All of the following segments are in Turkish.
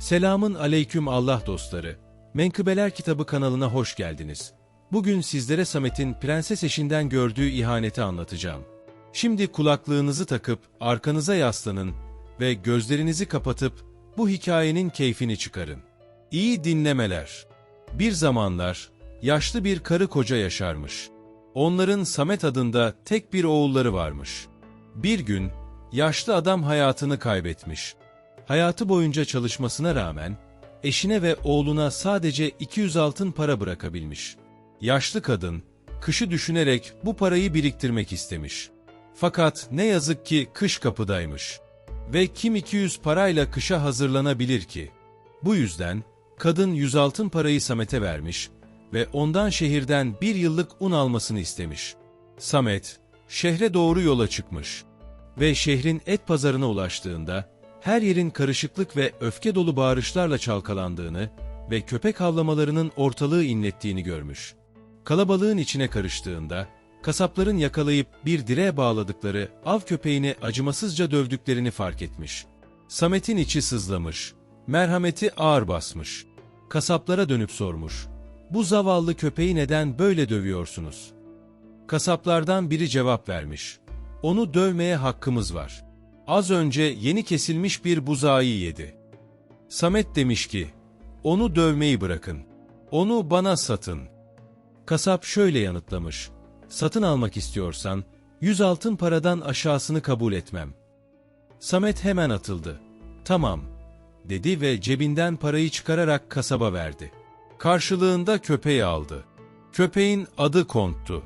Selamın aleyküm Allah dostları. Menkıbeler Kitabı kanalına hoş geldiniz. Bugün sizlere Samet'in prenses eşinden gördüğü ihaneti anlatacağım. Şimdi kulaklığınızı takıp arkanıza yaslanın ve gözlerinizi kapatıp bu hikayenin keyfini çıkarın. İyi dinlemeler. Bir zamanlar yaşlı bir karı koca yaşarmış. Onların Samet adında tek bir oğulları varmış. Bir gün yaşlı adam hayatını kaybetmiş. Hayatı boyunca çalışmasına rağmen eşine ve oğluna sadece 200 altın para bırakabilmiş. Yaşlı kadın kışı düşünerek bu parayı biriktirmek istemiş. Fakat ne yazık ki kış kapıdaymış. Ve kim 200 parayla kışa hazırlanabilir ki? Bu yüzden kadın 100 altın parayı Samet'e vermiş ve ondan şehirden bir yıllık un almasını istemiş. Samet, şehre doğru yola çıkmış ve şehrin et pazarına ulaştığında her yerin karışıklık ve öfke dolu bağırışlarla çalkalandığını ve köpek havlamalarının ortalığı inlettiğini görmüş. Kalabalığın içine karıştığında, kasapların yakalayıp bir direğe bağladıkları av köpeğini acımasızca dövdüklerini fark etmiş. Samet'in içi sızlamış, merhameti ağır basmış. Kasaplara dönüp sormuş, bu zavallı köpeği neden böyle dövüyorsunuz? Kasaplardan biri cevap vermiş, onu dövmeye hakkımız var. Az önce yeni kesilmiş bir buzağı yedi. Samet demiş ki, onu dövmeyi bırakın. Onu bana satın. Kasap şöyle yanıtlamış, satın almak istiyorsan, yüz altın paradan aşağısını kabul etmem. Samet hemen atıldı. Tamam, dedi ve cebinden parayı çıkararak kasaba verdi. Karşılığında köpeği aldı. Köpeğin adı Kont'tu.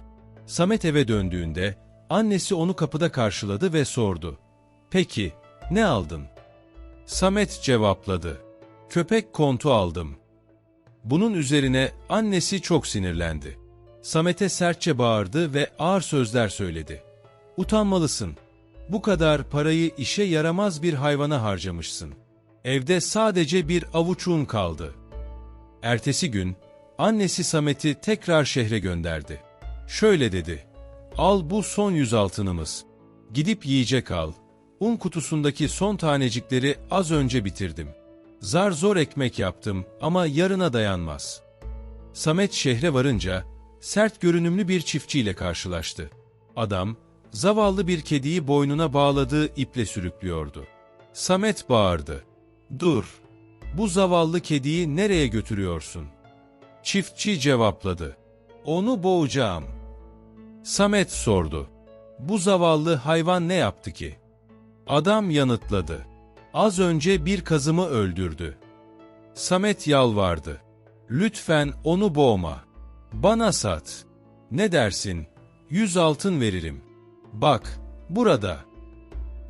Samet eve döndüğünde, annesi onu kapıda karşıladı ve sordu. Peki, ne aldın? Samet cevapladı. Köpek kontu aldım. Bunun üzerine annesi çok sinirlendi. Samet'e sertçe bağırdı ve ağır sözler söyledi. Utanmalısın. Bu kadar parayı işe yaramaz bir hayvana harcamışsın. Evde sadece bir avuç un kaldı. Ertesi gün annesi Samet'i tekrar şehre gönderdi. Şöyle dedi. Al bu son yüz altınımız. Gidip yiyecek al. Un kutusundaki son tanecikleri az önce bitirdim. Zar zor ekmek yaptım ama yarına dayanmaz. Samet şehre varınca sert görünümlü bir çiftçiyle karşılaştı. Adam, zavallı bir kediyi boynuna bağladığı iple sürüklüyordu. Samet bağırdı. Dur, bu zavallı kediyi nereye götürüyorsun? Çiftçi cevapladı. Onu boğacağım. Samet sordu. Bu zavallı hayvan ne yaptı ki? Adam yanıtladı. Az önce bir kazımı öldürdü. Samet yalvardı. Lütfen onu boğma. Bana sat. Ne dersin? Yüz altın veririm. Bak, burada.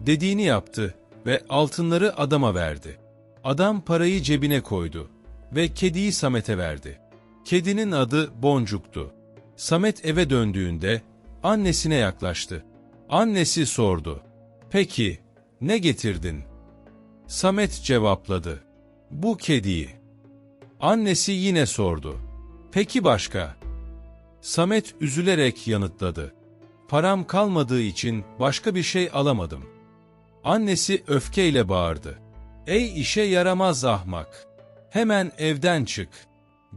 Dediğini yaptı ve altınları adama verdi. Adam parayı cebine koydu ve kediyi Samet'e verdi. Kedinin adı Boncuk'tu. Samet eve döndüğünde annesine yaklaştı. Annesi sordu. Peki, ne getirdin? Samet cevapladı. Bu kediyi. Annesi yine sordu. Peki başka? Samet üzülerek yanıtladı. Param kalmadığı için başka bir şey alamadım. Annesi öfkeyle bağırdı. Ey işe yaramaz ahmak! Hemen evden çık.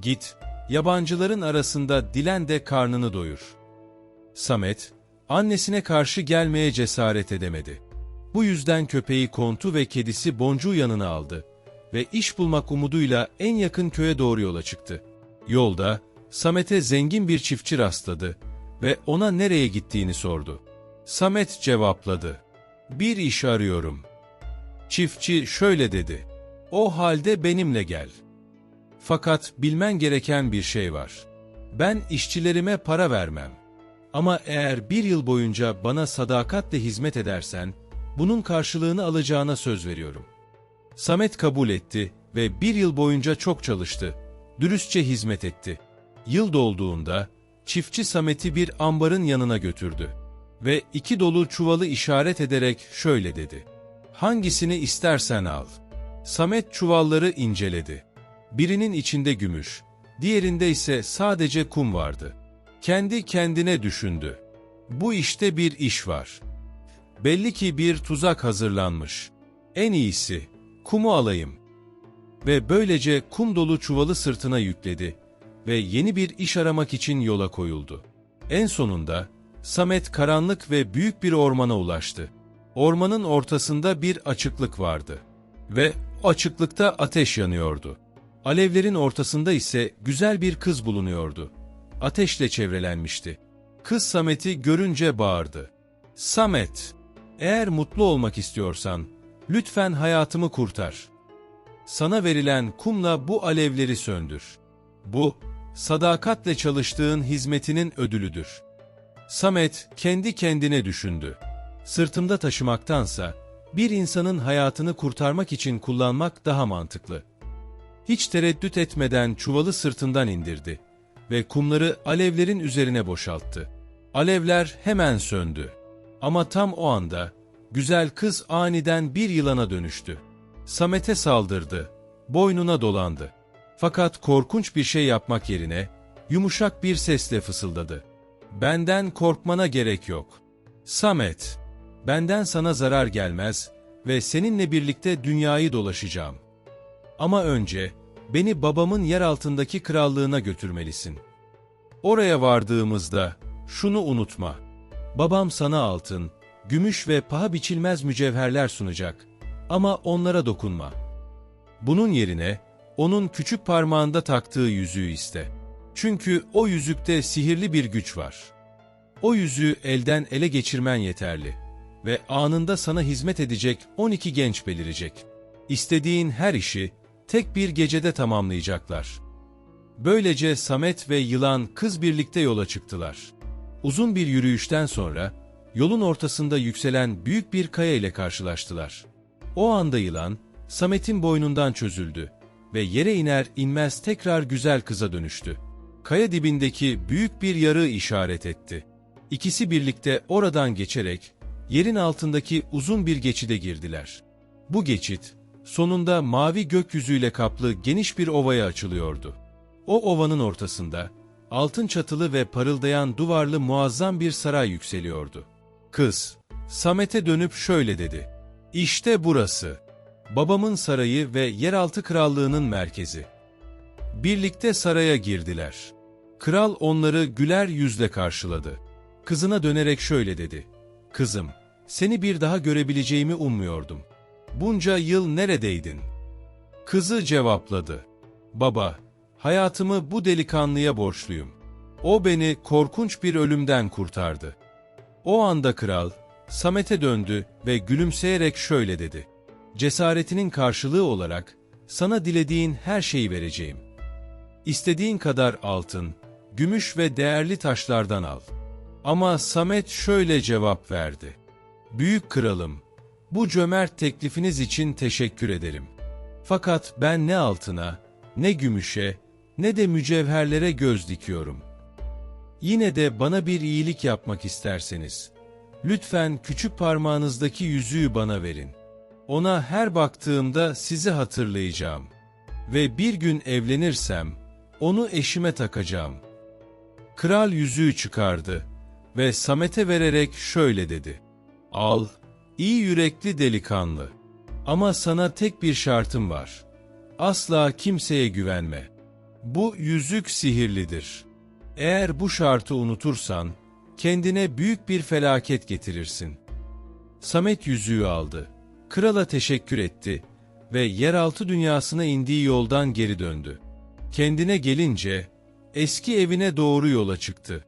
Git, yabancıların arasında dilen de karnını doyur. Samet, annesine karşı gelmeye cesaret edemedi. Bu yüzden köpeği Kontu ve kedisi Boncuğu yanına aldı ve iş bulmak umuduyla en yakın köye doğru yola çıktı. Yolda Samet'e zengin bir çiftçi rastladı ve ona nereye gittiğini sordu. Samet cevapladı. Bir iş arıyorum. Çiftçi şöyle dedi. O halde benimle gel. Fakat bilmen gereken bir şey var. Ben işçilerime para vermem. Ama eğer bir yıl boyunca bana sadakatle hizmet edersen, bunun karşılığını alacağına söz veriyorum. Samet kabul etti ve bir yıl boyunca çok çalıştı. Dürüstçe hizmet etti. Yıl dolduğunda çiftçi Samet'i bir ambarın yanına götürdü ve iki dolu çuvalı işaret ederek şöyle dedi. Hangisini istersen al. Samet çuvalları inceledi. Birinin içinde gümüş, diğerinde ise sadece kum vardı. Kendi kendine düşündü. Bu işte bir iş var. Belli ki bir tuzak hazırlanmış. En iyisi, kumu alayım. ve böylece kum dolu çuvalı sırtına yükledi ve yeni bir iş aramak için yola koyuldu. En sonunda Samet karanlık ve büyük bir ormana ulaştı. Ormanın ortasında bir açıklık vardı ve açıklıkta ateş yanıyordu. Alevlerin ortasında ise güzel bir kız bulunuyordu. Ateşle çevrelenmişti. Kız Samet'i görünce bağırdı. Samet, eğer mutlu olmak istiyorsan, lütfen hayatımı kurtar. Sana verilen kumla bu alevleri söndür. Bu, sadakatle çalıştığın hizmetinin ödülüdür. Samet kendi kendine düşündü. Sırtımda taşımaktansa, bir insanın hayatını kurtarmak için kullanmak daha mantıklı. Hiç tereddüt etmeden çuvalı sırtından indirdi ve kumları alevlerin üzerine boşalttı. Alevler hemen söndü. Ama tam o anda güzel kız aniden bir yılana dönüştü. Samet'e saldırdı, boynuna dolandı. Fakat korkunç bir şey yapmak yerine yumuşak bir sesle fısıldadı. Benden korkmana gerek yok. Samet, benden sana zarar gelmez ve seninle birlikte dünyayı dolaşacağım. Ama önce beni babamın yer altındaki krallığına götürmelisin. Oraya vardığımızda şunu unutma. Babam sana altın, gümüş ve paha biçilmez mücevherler sunacak. Ama onlara dokunma. Bunun yerine onun küçük parmağında taktığı yüzüğü iste. Çünkü o yüzükte sihirli bir güç var. O yüzüğü elden ele geçirmen yeterli ve anında sana hizmet edecek 12 genç belirecek. İstediğin her işi tek bir gecede tamamlayacaklar. Böylece Samet ve yılan kız birlikte yola çıktılar. Uzun bir yürüyüşten sonra yolun ortasında yükselen büyük bir kaya ile karşılaştılar. O anda yılan Samet'in boynundan çözüldü ve yere iner inmez tekrar güzel kıza dönüştü. Kaya dibindeki büyük bir yarığı işaret etti. İkisi birlikte oradan geçerek yerin altındaki uzun bir geçide girdiler. Bu geçit sonunda mavi gökyüzüyle kaplı geniş bir ovaya açılıyordu. O ovanın ortasında altın çatılı ve parıldayan duvarlı muazzam bir saray yükseliyordu. Kız, Samet'e dönüp şöyle dedi. İşte burası. Babamın sarayı ve yeraltı krallığının merkezi. Birlikte saraya girdiler. Kral onları güler yüzle karşıladı. Kızına dönerek şöyle dedi. Kızım, seni bir daha görebileceğimi ummuyordum. Bunca yıl neredeydin? Kızı cevapladı. Baba, hayatımı bu delikanlıya borçluyum. O beni korkunç bir ölümden kurtardı. O anda kral, Samet'e döndü ve gülümseyerek şöyle dedi. Cesaretinin karşılığı olarak sana dilediğin her şeyi vereceğim. İstediğin kadar altın, gümüş ve değerli taşlardan al. Ama Samet şöyle cevap verdi. Büyük kralım, bu cömert teklifiniz için teşekkür ederim. Fakat ben ne altına, ne gümüşe, ne de mücevherlere göz dikiyorum. Yine de bana bir iyilik yapmak isterseniz, lütfen küçük parmağınızdaki yüzüğü bana verin. Ona her baktığımda sizi hatırlayacağım. Ve bir gün evlenirsem, onu eşime takacağım. Kral yüzüğü çıkardı ve Samet'e vererek şöyle dedi. Al, iyi yürekli delikanlı. Ama sana tek bir şartım var. Asla kimseye güvenme. Bu yüzük sihirlidir. Eğer bu şartı unutursan, kendine büyük bir felaket getirirsin. Samet yüzüğü aldı. Krala teşekkür etti ve yeraltı dünyasına indiği yoldan geri döndü. Kendine gelince eski evine doğru yola çıktı.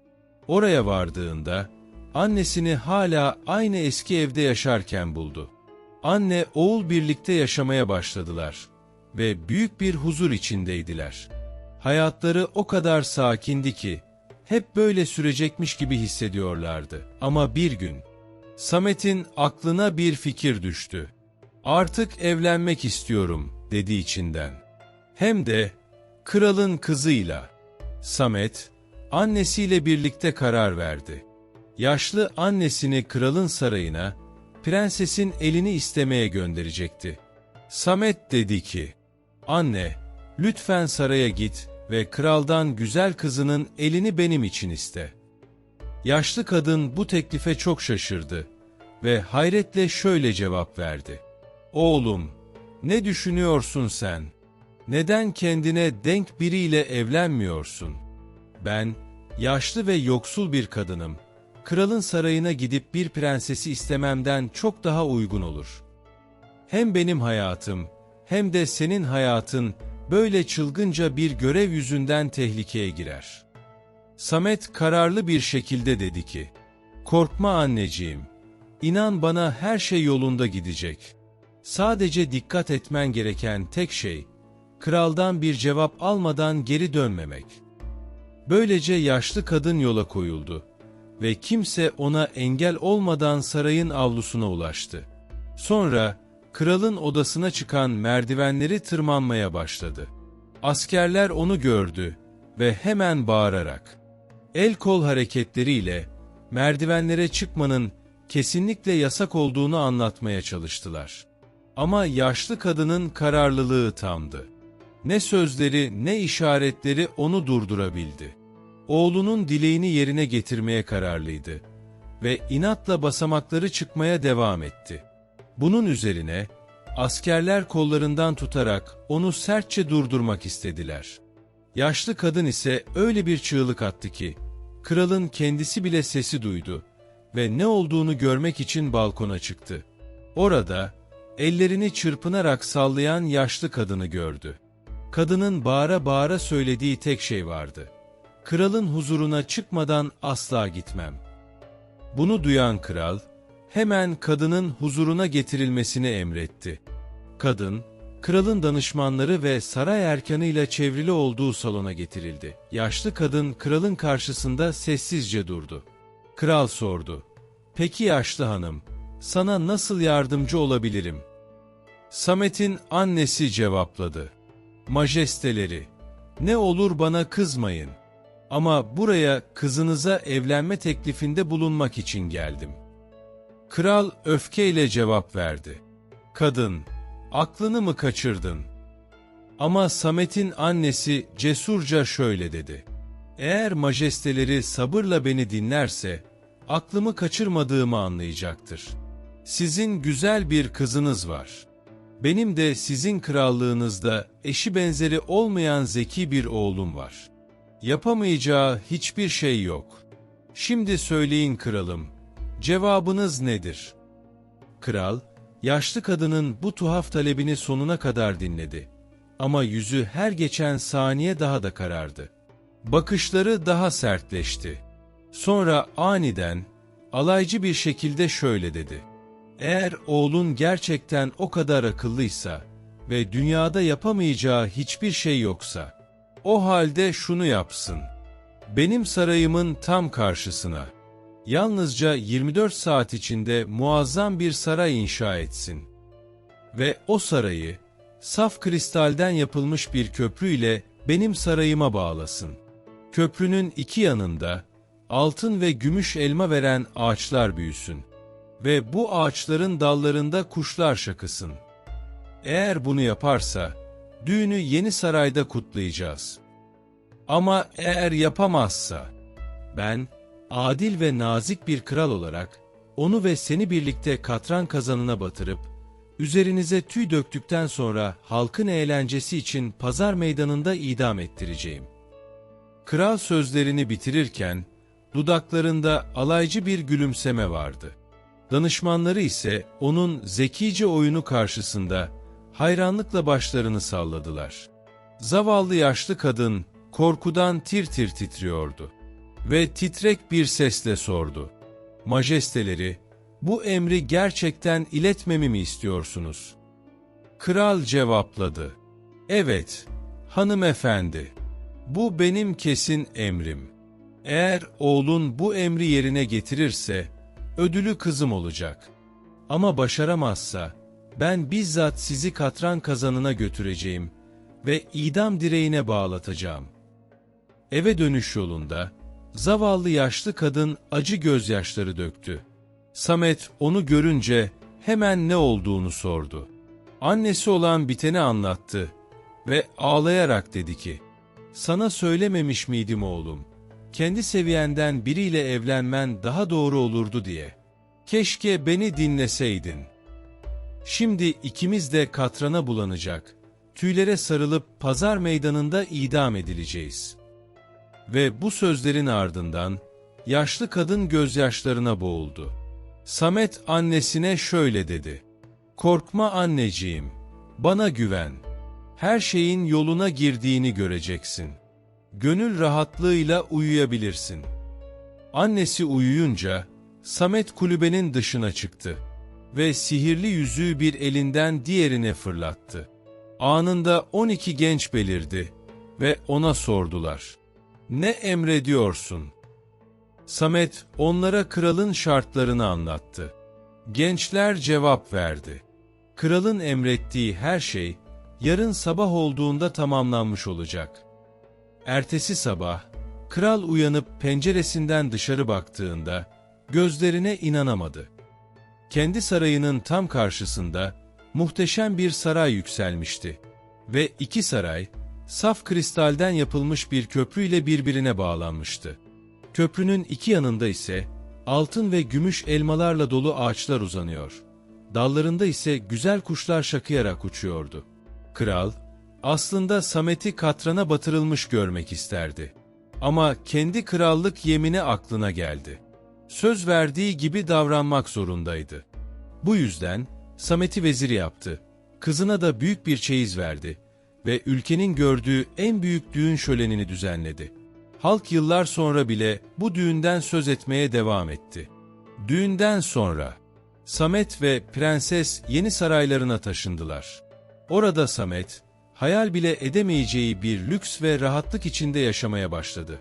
Oraya vardığında annesini hala aynı eski evde yaşarken buldu. Anne oğul birlikte yaşamaya başladılar ve büyük bir huzur içindeydiler. Hayatları o kadar sakindi ki hep böyle sürecekmiş gibi hissediyorlardı. Ama bir gün Samet'in aklına bir fikir düştü. Artık evlenmek istiyorum dedi içinden. Hem de kralın kızıyla. Samet annesiyle birlikte karar verdi. Yaşlı annesini kralın sarayına, prensesin elini istemeye gönderecekti. Samet dedi ki, Anne, lütfen saraya git ve kraldan güzel kızının elini benim için iste. Yaşlı kadın bu teklife çok şaşırdı ve hayretle şöyle cevap verdi. Oğlum, ne düşünüyorsun sen? Neden kendine denk biriyle evlenmiyorsun? Ben, yaşlı ve yoksul bir kadınım. Kralın sarayına gidip bir prensesi istememden çok daha uygun olur. Hem benim hayatım, hem de senin hayatın böyle çılgınca bir görev yüzünden tehlikeye girer. Samet kararlı bir şekilde dedi ki, Korkma anneciğim, inan bana her şey yolunda gidecek. Sadece dikkat etmen gereken tek şey, kraldan bir cevap almadan geri dönmemek. Böylece yaşlı kadın yola koyuldu ve kimse ona engel olmadan sarayın avlusuna ulaştı. Sonra kralın odasına çıkan merdivenleri tırmanmaya başladı. Askerler onu gördü ve hemen bağırarak, el kol hareketleriyle merdivenlere çıkmanın kesinlikle yasak olduğunu anlatmaya çalıştılar. Ama yaşlı kadının kararlılığı tamdı. Ne sözleri ne işaretleri onu durdurabildi. Oğlunun dileğini yerine getirmeye kararlıydı ve inatla basamakları çıkmaya devam etti. Bunun üzerine askerler kollarından tutarak onu sertçe durdurmak istediler. Yaşlı kadın ise öyle bir çığlık attı ki, kralın kendisi bile sesi duydu ve ne olduğunu görmek için balkona çıktı. Orada, ellerini çırpınarak sallayan yaşlı kadını gördü. Kadının bağıra bağıra söylediği tek şey vardı. Kralın huzuruna çıkmadan asla gitmem. Bunu duyan kral, hemen kadının huzuruna getirilmesini emretti. Kadın, kralın danışmanları ve saray erkanıyla çevrili olduğu salona getirildi. Yaşlı kadın kralın karşısında sessizce durdu. Kral sordu. Peki yaşlı hanım, sana nasıl yardımcı olabilirim? Samet'in annesi cevapladı. Majesteleri, ne olur bana kızmayın. Ama buraya kızınıza evlenme teklifinde bulunmak için geldim. Kral öfkeyle cevap verdi. Kadın, aklını mı kaçırdın? Ama Samet'in annesi cesurca şöyle dedi. Eğer majesteleri sabırla beni dinlerse, aklımı kaçırmadığımı anlayacaktır. Sizin güzel bir kızınız var. Benim de sizin krallığınızda eşi benzeri olmayan zeki bir oğlum var. Yapamayacağı hiçbir şey yok. Şimdi söyleyin kralım, cevabınız nedir? Kral, yaşlı kadının bu tuhaf talebini sonuna kadar dinledi. Ama yüzü her geçen saniye daha da karardı. Bakışları daha sertleşti. Sonra aniden, alaycı bir şekilde şöyle dedi. Eğer oğlun gerçekten o kadar akıllıysa ve dünyada yapamayacağı hiçbir şey yoksa, o halde şunu yapsın. Benim sarayımın tam karşısına, yalnızca 24 saat içinde muazzam bir saray inşa etsin. Ve o sarayı, saf kristalden yapılmış bir köprüyle benim sarayıma bağlasın. Köprünün iki yanında, altın ve gümüş elma veren ağaçlar büyüsün ve bu ağaçların dallarında kuşlar şakısın. Eğer bunu yaparsa, düğünü yeni sarayda kutlayacağız. Ama eğer yapamazsa, ben, adil ve nazik bir kral olarak, onu ve seni birlikte katran kazanına batırıp, üzerinize tüy döktükten sonra halkın eğlencesi için pazar meydanında idam ettireceğim. Kral sözlerini bitirirken, dudaklarında alaycı bir gülümseme vardı. Danışmanları ise onun zekice oyunu karşısında hayranlıkla başlarını salladılar. Zavallı yaşlı kadın korkudan tir tir titriyordu ve titrek bir sesle sordu. Majesteleri, bu emri gerçekten iletmemi mi istiyorsunuz? Kral cevapladı. Evet, hanımefendi, bu benim kesin emrim. Eğer oğlun bu emri yerine getirirse, ödülü kızım olacak. Ama başaramazsa, ben bizzat sizi katran kazanına götüreceğim ve idam direğine bağlatacağım. Eve dönüş yolunda, zavallı yaşlı kadın acı gözyaşları döktü. Samet onu görünce hemen ne olduğunu sordu. Annesi olan biteni anlattı ve ağlayarak dedi ki, ''Sana söylememiş miydim oğlum? Kendi seviyenden biriyle evlenmen daha doğru olurdu diye. Keşke beni dinleseydin. Şimdi ikimiz de katrana bulanacak, tüylere sarılıp pazar meydanında idam edileceğiz. Ve bu sözlerin ardından yaşlı kadın gözyaşlarına boğuldu. Samet annesine şöyle dedi. Korkma anneciğim, bana güven. Her şeyin yoluna girdiğini göreceksin. Gönül rahatlığıyla uyuyabilirsin. Annesi uyuyunca Samet kulübenin dışına çıktı ve sihirli yüzüğü bir elinden diğerine fırlattı. Anında 12 genç belirdi ve ona sordular. Ne emrediyorsun? Samet onlara kralın şartlarını anlattı. Gençler cevap verdi. Kralın emrettiği her şey yarın sabah olduğunda tamamlanmış olacak. Ertesi sabah kral uyanıp penceresinden dışarı baktığında gözlerine inanamadı. Kendi sarayının tam karşısında muhteşem bir saray yükselmişti ve iki saray saf kristalden yapılmış bir köprüyle birbirine bağlanmıştı. Köprünün iki yanında ise altın ve gümüş elmalarla dolu ağaçlar uzanıyor. Dallarında ise güzel kuşlar şakıyarak uçuyordu. Kral, aslında Samet'i katrana batırılmış görmek isterdi. Ama kendi krallık yemini aklına geldi. Söz verdiği gibi davranmak zorundaydı. Bu yüzden Samet'i vezir yaptı. Kızına da büyük bir çeyiz verdi ve ülkenin gördüğü en büyük düğün şölenini düzenledi. Halk yıllar sonra bile bu düğünden söz etmeye devam etti. Düğünden sonra Samet ve prenses yeni saraylarına taşındılar. Orada Samet, hayal bile edemeyeceği bir lüks ve rahatlık içinde yaşamaya başladı.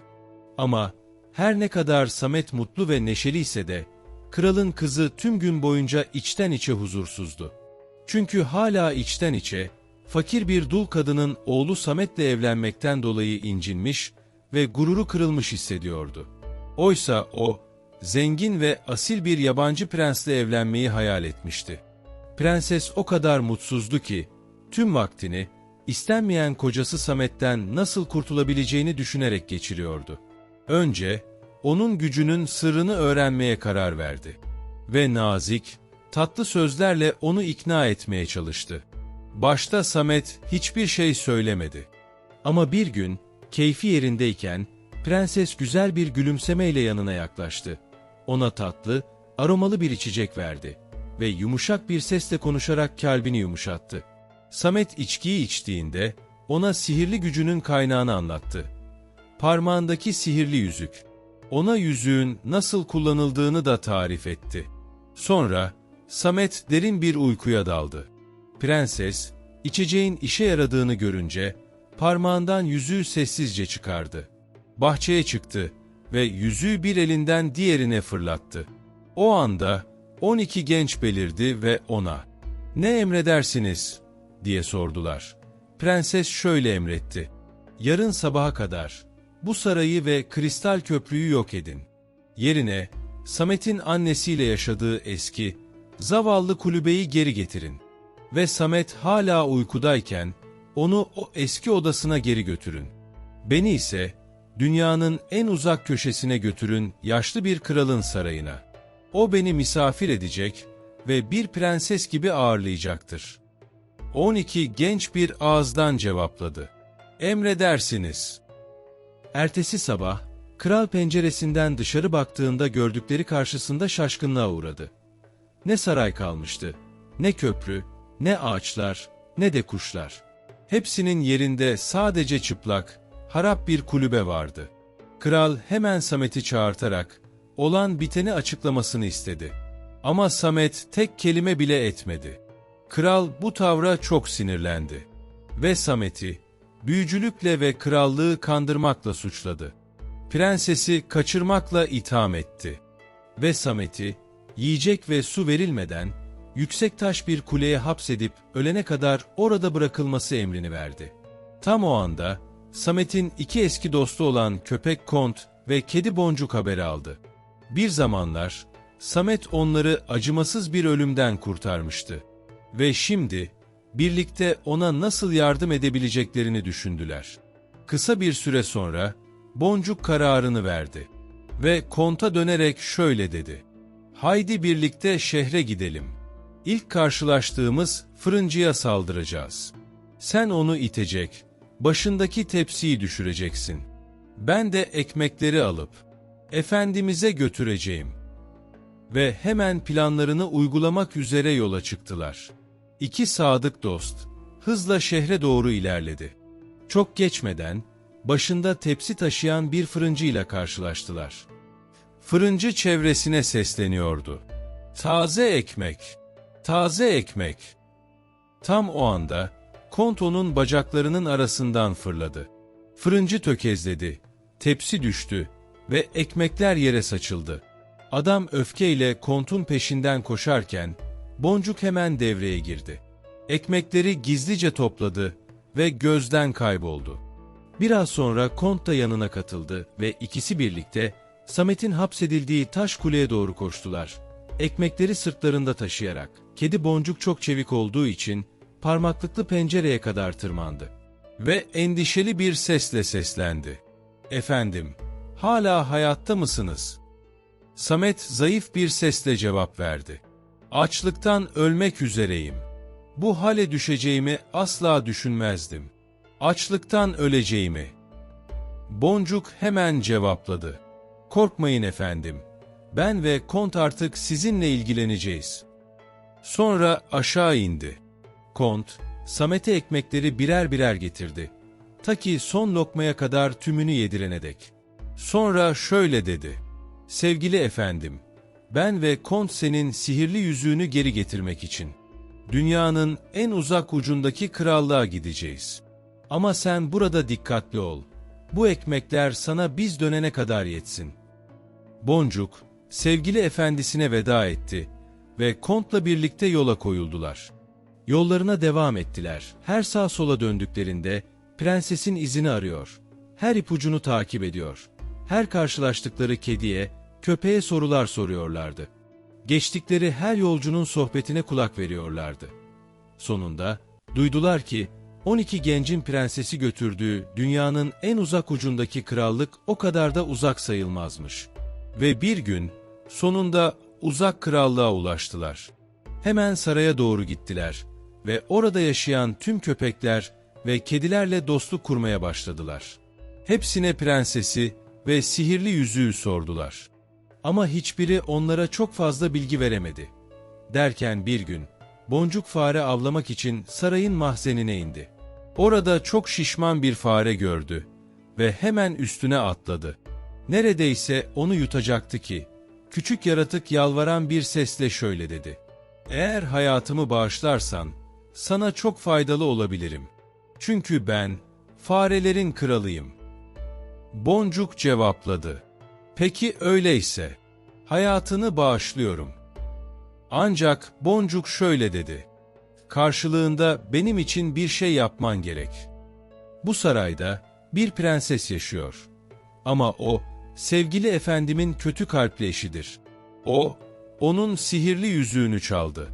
Ama her ne kadar Samet mutlu ve neşeli ise de, kralın kızı tüm gün boyunca içten içe huzursuzdu. Çünkü hala içten içe, fakir bir dul kadının oğlu Samet'le evlenmekten dolayı incinmiş ve gururu kırılmış hissediyordu. Oysa o, zengin ve asil bir yabancı prensle evlenmeyi hayal etmişti. Prenses o kadar mutsuzdu ki, tüm vaktini, istenmeyen kocası Samet'ten nasıl kurtulabileceğini düşünerek geçiriyordu. Önce, onun gücünün sırrını öğrenmeye karar verdi. Ve nazik, tatlı sözlerle onu ikna etmeye çalıştı. Başta Samet hiçbir şey söylemedi. Ama bir gün, keyfi yerindeyken, prenses güzel bir gülümsemeyle yanına yaklaştı. Ona tatlı, aromalı bir içecek verdi ve yumuşak bir sesle konuşarak kalbini yumuşattı. Samet içkiyi içtiğinde ona sihirli gücünün kaynağını anlattı. Parmağındaki sihirli yüzük. Ona yüzüğün nasıl kullanıldığını da tarif etti. Sonra Samet derin bir uykuya daldı. Prenses, içeceğin işe yaradığını görünce parmağından yüzüğü sessizce çıkardı. Bahçeye çıktı ve yüzüğü bir elinden diğerine fırlattı. O anda 12 genç belirdi ve ona ''Ne emredersiniz?'' diye sordular. Prenses şöyle emretti. Yarın sabaha kadar bu sarayı ve kristal köprüyü yok edin. Yerine Samet'in annesiyle yaşadığı eski, zavallı kulübeyi geri getirin. Ve Samet hala uykudayken onu o eski odasına geri götürün. Beni ise dünyanın en uzak köşesine götürün yaşlı bir kralın sarayına. O beni misafir edecek ve bir prenses gibi ağırlayacaktır.'' 12 genç bir ağızdan cevapladı. Emredersiniz. Ertesi sabah, kral penceresinden dışarı baktığında gördükleri karşısında şaşkınlığa uğradı. Ne saray kalmıştı, ne köprü, ne ağaçlar, ne de kuşlar. Hepsinin yerinde sadece çıplak, harap bir kulübe vardı. Kral hemen Samet'i çağırtarak, olan biteni açıklamasını istedi. Ama Samet tek kelime bile etmedi.'' Kral bu tavra çok sinirlendi ve Samet'i büyücülükle ve krallığı kandırmakla suçladı. Prensesi kaçırmakla itham etti ve Samet'i yiyecek ve su verilmeden yüksek taş bir kuleye hapsedip ölene kadar orada bırakılması emrini verdi. Tam o anda Samet'in iki eski dostu olan köpek Kont ve kedi Boncuk haberi aldı. Bir zamanlar Samet onları acımasız bir ölümden kurtarmıştı. Ve şimdi birlikte ona nasıl yardım edebileceklerini düşündüler. Kısa bir süre sonra Boncuk kararını verdi ve konta dönerek şöyle dedi. Haydi birlikte şehre gidelim. İlk karşılaştığımız fırıncıya saldıracağız. Sen onu itecek, başındaki tepsiyi düşüreceksin. Ben de ekmekleri alıp, Efendimiz'e götüreceğim. Ve hemen planlarını uygulamak üzere yola çıktılar. İki sadık dost, hızla şehre doğru ilerledi. Çok geçmeden, başında tepsi taşıyan bir fırıncıyla karşılaştılar. Fırıncı çevresine sesleniyordu. Taze ekmek, taze ekmek. Tam o anda, kontonun bacaklarının arasından fırladı. Fırıncı tökezledi, tepsi düştü ve ekmekler yere saçıldı. Adam öfkeyle kontun peşinden koşarken, boncuk hemen devreye girdi. Ekmekleri gizlice topladı ve gözden kayboldu. Biraz sonra kont da yanına katıldı ve ikisi birlikte Samet'in hapsedildiği taş kuleye doğru koştular. Ekmekleri sırtlarında taşıyarak, kedi boncuk çok çevik olduğu için parmaklıklı pencereye kadar tırmandı. Ve endişeli bir sesle seslendi. Efendim, hala hayatta mısınız? Samet zayıf bir sesle cevap verdi. Açlıktan ölmek üzereyim. Bu hale düşeceğimi asla düşünmezdim. Açlıktan öleceğimi. Boncuk hemen cevapladı. Korkmayın efendim. Ben ve kont artık sizinle ilgileneceğiz. Sonra aşağı indi. Kont, Samet'e ekmekleri birer birer getirdi. Ta ki son lokmaya kadar tümünü yedirene dek. Sonra şöyle dedi. Sevgili efendim, ben ve Kont senin sihirli yüzüğünü geri getirmek için. Dünyanın en uzak ucundaki krallığa gideceğiz. Ama sen burada dikkatli ol. Bu ekmekler sana biz dönene kadar yetsin. Boncuk, sevgili efendisine veda etti ve Kont'la birlikte yola koyuldular. Yollarına devam ettiler. Her sağ sola döndüklerinde prensesin izini arıyor. Her ipucunu takip ediyor. Her karşılaştıkları kediye, köpeğe sorular soruyorlardı. Geçtikleri her yolcunun sohbetine kulak veriyorlardı. Sonunda duydular ki 12 gencin prensesi götürdüğü dünyanın en uzak ucundaki krallık o kadar da uzak sayılmazmış. Ve bir gün sonunda uzak krallığa ulaştılar. Hemen saraya doğru gittiler ve orada yaşayan tüm köpekler ve kedilerle dostluk kurmaya başladılar. Hepsine prensesi ve sihirli yüzüğü sordular. Ama hiçbiri onlara çok fazla bilgi veremedi. Derken bir gün boncuk fare avlamak için sarayın mahzenine indi. Orada çok şişman bir fare gördü ve hemen üstüne atladı. Neredeyse onu yutacaktı ki, küçük yaratık yalvaran bir sesle şöyle dedi. Eğer hayatımı bağışlarsan, sana çok faydalı olabilirim. Çünkü ben, farelerin kralıyım. Boncuk cevapladı. Peki öyleyse, hayatını bağışlıyorum. Ancak Boncuk şöyle dedi. Karşılığında benim için bir şey yapman gerek. Bu sarayda bir prenses yaşıyor. Ama o, sevgili efendimin kötü kalpli eşidir. O, onun sihirli yüzüğünü çaldı.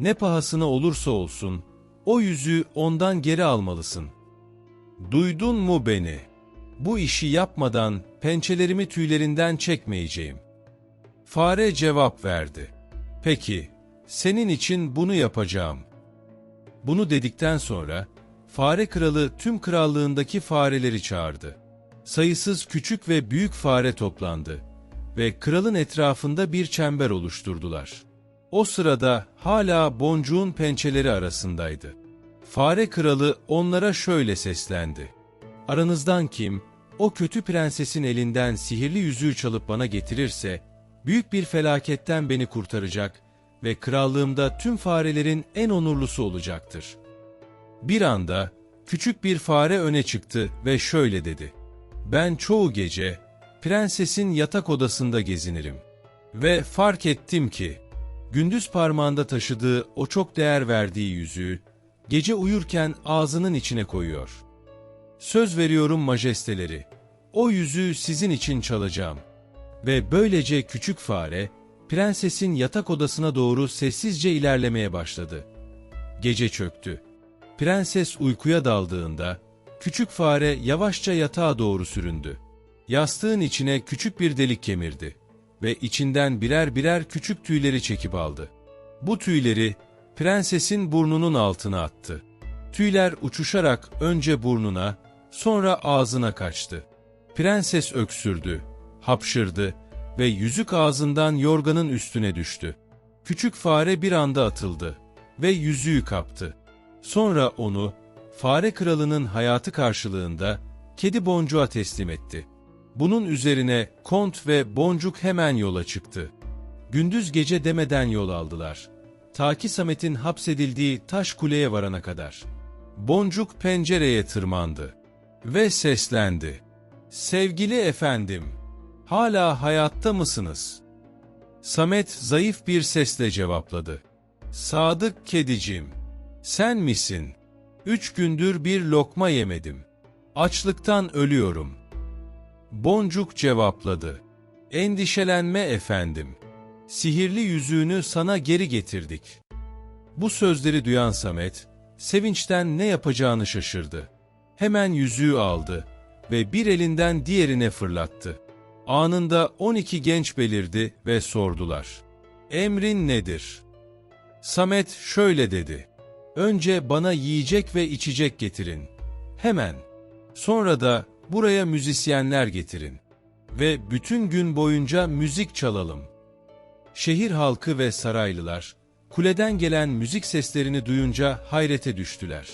Ne pahasına olursa olsun, o yüzüğü ondan geri almalısın. Duydun mu beni? Bu işi yapmadan pençelerimi tüylerinden çekmeyeceğim. Fare cevap verdi. Peki, senin için bunu yapacağım. Bunu dedikten sonra, fare kralı tüm krallığındaki fareleri çağırdı. Sayısız küçük ve büyük fare toplandı ve kralın etrafında bir çember oluşturdular. O sırada hala boncuğun pençeleri arasındaydı. Fare kralı onlara şöyle seslendi. Aranızdan kim, o kötü prensesin elinden sihirli yüzüğü çalıp bana getirirse, büyük bir felaketten beni kurtaracak ve krallığımda tüm farelerin en onurlusu olacaktır. Bir anda küçük bir fare öne çıktı ve şöyle dedi. Ben çoğu gece prensesin yatak odasında gezinirim. Ve fark ettim ki, gündüz parmağında taşıdığı o çok değer verdiği yüzüğü, gece uyurken ağzının içine koyuyor. Söz veriyorum majesteleri, o yüzüğü sizin için çalacağım. Ve böylece küçük fare, prensesin yatak odasına doğru sessizce ilerlemeye başladı. Gece çöktü. Prenses uykuya daldığında, küçük fare yavaşça yatağa doğru süründü. Yastığın içine küçük bir delik kemirdi ve içinden birer birer küçük tüyleri çekip aldı. Bu tüyleri prensesin burnunun altına attı. Tüyler uçuşarak önce burnuna, sonra ağzına kaçtı. Prenses öksürdü, hapşırdı ve yüzük ağzından yorganın üstüne düştü. Küçük fare bir anda atıldı ve yüzüğü kaptı. Sonra onu fare kralının hayatı karşılığında kedi boncuğa teslim etti. Bunun üzerine kont ve boncuk hemen yola çıktı. Gündüz gece demeden yol aldılar. Ta ki Samet'in hapsedildiği taş kuleye varana kadar. Boncuk pencereye tırmandı ve seslendi. Sevgili efendim, hala hayatta mısınız? Samet zayıf bir sesle cevapladı. Sadık kedicim, sen misin? Üç gündür bir lokma yemedim. Açlıktan ölüyorum. Boncuk cevapladı. Endişelenme efendim. Sihirli yüzüğünü sana geri getirdik. Bu sözleri duyan Samet, sevinçten ne yapacağını şaşırdı. Hemen yüzüğü aldı ve bir elinden diğerine fırlattı. Anında 12 genç belirdi ve sordular. Emrin nedir? Samet şöyle dedi. Önce bana yiyecek ve içecek getirin. Hemen. Sonra da buraya müzisyenler getirin. Ve bütün gün boyunca müzik çalalım. Şehir halkı ve saraylılar, kuleden gelen müzik seslerini duyunca hayrete düştüler.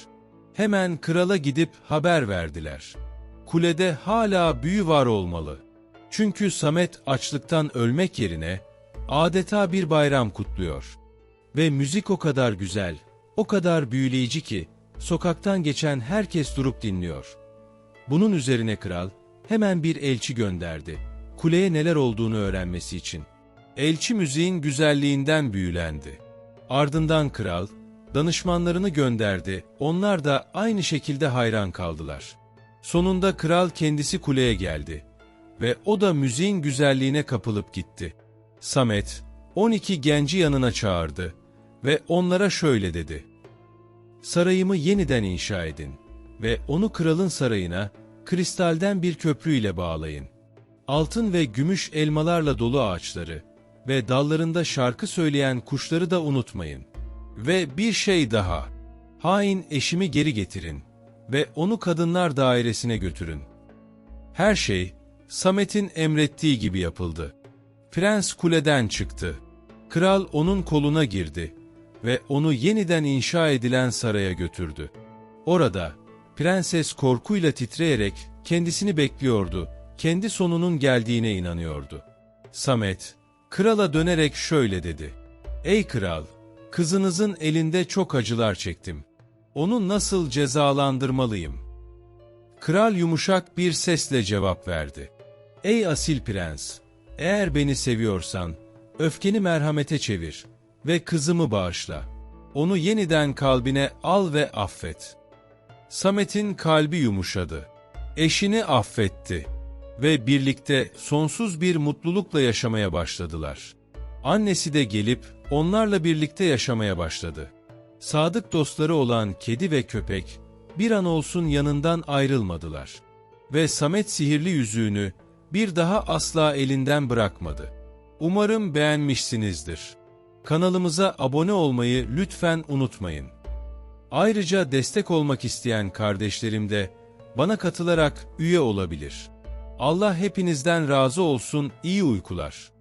Hemen krala gidip haber verdiler. Kulede hala büyü var olmalı. Çünkü Samet açlıktan ölmek yerine adeta bir bayram kutluyor. Ve müzik o kadar güzel, o kadar büyüleyici ki sokaktan geçen herkes durup dinliyor. Bunun üzerine kral hemen bir elçi gönderdi. Kuleye neler olduğunu öğrenmesi için. Elçi müziğin güzelliğinden büyülendi. Ardından kral danışmanlarını gönderdi. Onlar da aynı şekilde hayran kaldılar. Sonunda kral kendisi kuleye geldi ve o da müziğin güzelliğine kapılıp gitti. Samet 12 genci yanına çağırdı ve onlara şöyle dedi. Sarayımı yeniden inşa edin ve onu kralın sarayına kristalden bir köprüyle bağlayın. Altın ve gümüş elmalarla dolu ağaçları ve dallarında şarkı söyleyen kuşları da unutmayın. Ve bir şey daha, hain eşimi geri getirin ve onu kadınlar dairesine götürün. Her şey Samet'in emrettiği gibi yapıldı. Prens kuleden çıktı. Kral onun koluna girdi ve onu yeniden inşa edilen saraya götürdü. Orada prenses korkuyla titreyerek kendisini bekliyordu, kendi sonunun geldiğine inanıyordu. Samet, krala dönerek şöyle dedi. Ey kral, kızınızın elinde çok acılar çektim. Onu nasıl cezalandırmalıyım? Kral yumuşak bir sesle cevap verdi. Ey asil prens, eğer beni seviyorsan, öfkeni merhamete çevir ve kızımı bağışla. Onu yeniden kalbine al ve affet. Samet'in kalbi yumuşadı. Eşini affetti ve birlikte sonsuz bir mutlulukla yaşamaya başladılar. Annesi de gelip onlarla birlikte yaşamaya başladı. Sadık dostları olan kedi ve köpek bir an olsun yanından ayrılmadılar. Ve Samet sihirli yüzüğünü bir daha asla elinden bırakmadı. Umarım beğenmişsinizdir. Kanalımıza abone olmayı lütfen unutmayın. Ayrıca destek olmak isteyen kardeşlerim de bana katılarak üye olabilir. Allah hepinizden razı olsun, iyi uykular.